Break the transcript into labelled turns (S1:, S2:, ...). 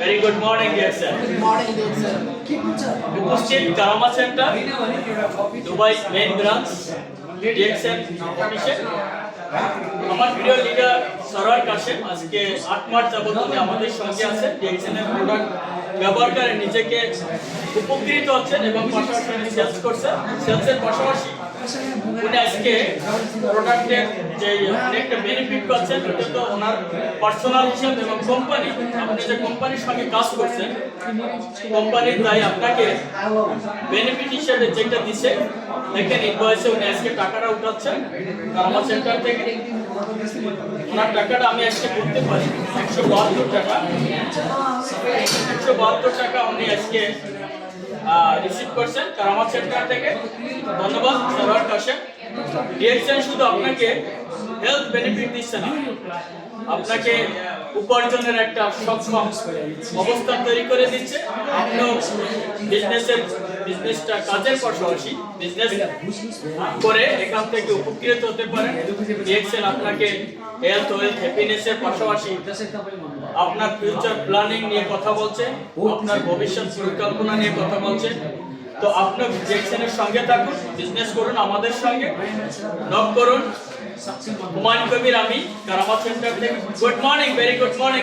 S1: Very good morning, dear sir.
S2: Morning Dev sir
S1: উপস্থিত Karama centre Dubai main branch DXN অফিসে আমার প্রিয় leader Sarwar Kashem আজকে আট মার্চ যাবত উনি আমাদের সঙ্গে আছেন। ডিএক্সএন এর প্রোডাক্ট ব্যবহার করে নিজেকে উপকৃত হচ্ছেন এবং পাশাপাশি সেলস করছেন। সেলসের পাশাপাশি উনি আজকে প্রোডাক্টের যে অনেকটা বেনিফিট পাচ্ছেন, এটা তো ওনার পার্সোনাল হিসাব এবং কোম্পানি আপনি যে কোম্পানির সঙ্গে কাজ করছেন কোম্পানির তাই আপনাকে বেনিফিট হিসেবে যেটা দিছে, দেখেন ইনভয়েসে উনি আজকে টাকাটা উঠাচ্ছেন কারামা সেন্টার থেকে। ওনার টাকাটা আমি আজকে করতে পারি, একশো বাহাত্তর টাকা। একশো বাহাত্তর টাকা উনি আজকে রিসিভ করছেন কারামা সেন্টার থেকে। ধন্যবাদ সরোয়ার কাশেম। ডিএক্সএন শুধু আপনাকে হেলথ বেনিফিট দিচ্ছে না, আপনাকে উপার্জনের একটা সক্ষম অবস্থা তৈরি করে দিচ্ছে। আপনিও বিজনেসের বিজনেসটা কাজের পাশাপাশি বিজনেস করে এখান থেকে উপকৃত হতে পারেন। ডিএক্সএন আপনাকে হেলথ ওয়েলথ হ্যাপিনেসের পাশাপাশি আপনার ফিউচার প্ল্যানিং নিয়ে কথা বলছে, আপনার ভবিষ্যৎ পরিকল্পনা নিয়ে কথা বলছে। তো আপনার জেকশনের সঙ্গে থাকুন বিজনেস করুন আমাদের সঙ্গে। নক করুন। হুমায়ুন কবির আমি কারামা সেন্টার থেকে। Good morning very good morning